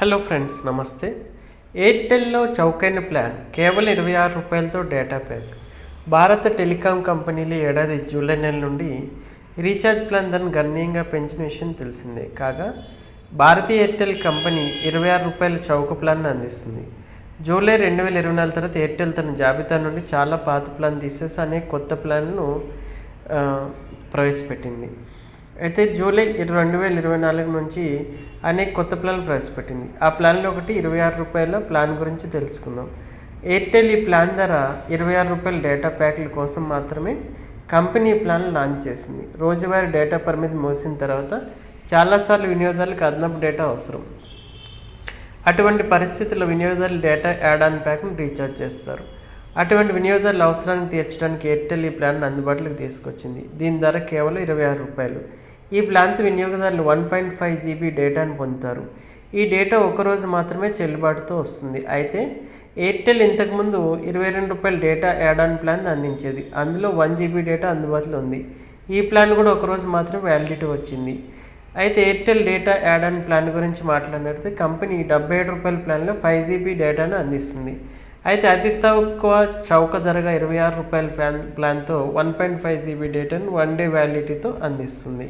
Hello friends నమస్తే. ఎయిర్టెల్లో చౌకైన plan. కేవలం ఇరవై ఆరు రూపాయలతో డేటా ప్యాక్. భారత టెలికాం కంపెనీలు ఏడాది జూలై నెల నుండి రీఛార్జ్ ప్లాన్ ధరను గణనీయంగా పెంచిన విషయం తెలిసిందే. కాగా భారతీయ ఎయిర్టెల్ కంపెనీ ఇరవై ఆరు రూపాయల చౌక ప్లాన్ను అందిస్తుంది. జూలై రెండు వేల ఇరవై నాలుగు తర్వాత ఎయిర్టెల్ తన జాబితా నుండి చాలా పాత ప్లాన్ తీసేసి అనేక కొత్త ప్లాన్ను ప్రవేశపెట్టింది. అయితే జూలై ఇరవై రెండు వేల ఇరవై నాలుగు నుంచి అనేక కొత్త ప్లాన్లు ప్రవేశపెట్టింది. ఆ ప్లాన్లో ఒకటి ఇరవై ఆరు రూపాయల ప్లాన్ గురించి తెలుసుకుందాం. ఎయిర్టెల్ ఈ ప్లాన్ ధర ఇరవై ఆరు రూపాయల డేటా ప్యాక్ల కోసం మాత్రమే కంపెనీ ప్లాన్ లాంచ్ చేసింది. రోజువారీ డేటా పరిమితి మోసిన తర్వాత చాలాసార్లు వినియోగదారులకు అదనపు డేటా అవసరం. అటువంటి పరిస్థితుల్లో వినియోగదారులు డేటా యాడ్ ఆన్ ప్యాక్ను రీఛార్జ్ చేస్తారు. అటువంటి వినియోగదారుల అవసరాన్ని తీర్చడానికి ఎయిర్టెల్ ఈ ప్లాన్ అందుబాటులోకి తీసుకొచ్చింది. దీని ధర కేవలం ఇరవై ఆరు రూపాయలు. ఈ ప్లాన్తో వినియోగదారులు వన్ పాయింట్ ఫైవ్ జీబీ డేటాను పొందుతారు. ఈ డేటా ఒకరోజు మాత్రమే చెల్లుబాటుతో వస్తుంది. అయితే ఎయిర్టెల్ ఇంతకుముందు ఇరవై రెండు రూపాయల డేటా యాడ్ ఆన్ ప్లాన్ అందించేది. అందులో వన్ జీబీ డేటా అందుబాటులో ఉంది. ఈ ప్లాన్ కూడా ఒకరోజు మాత్రమే వ్యాలిడిటీ వచ్చింది. అయితే Airtel data add on plan గురించి మాట్లాడినట్లయితే కంపెనీ డెబ్బై ఏడు రూపాయల ప్లాన్లో ఫైవ్ జీబీ డేటాను అందిస్తుంది. అయితే అతి తక్కువ చౌక ధరగా ఇరవై ఆరు రూపాయల ప్లాన్ ప్లాన్తో వన్ పాయింట్ ఫైవ్ జీబీ డేటాను వన్ డే వ్యాలిడిటీతో అందిస్తుంది.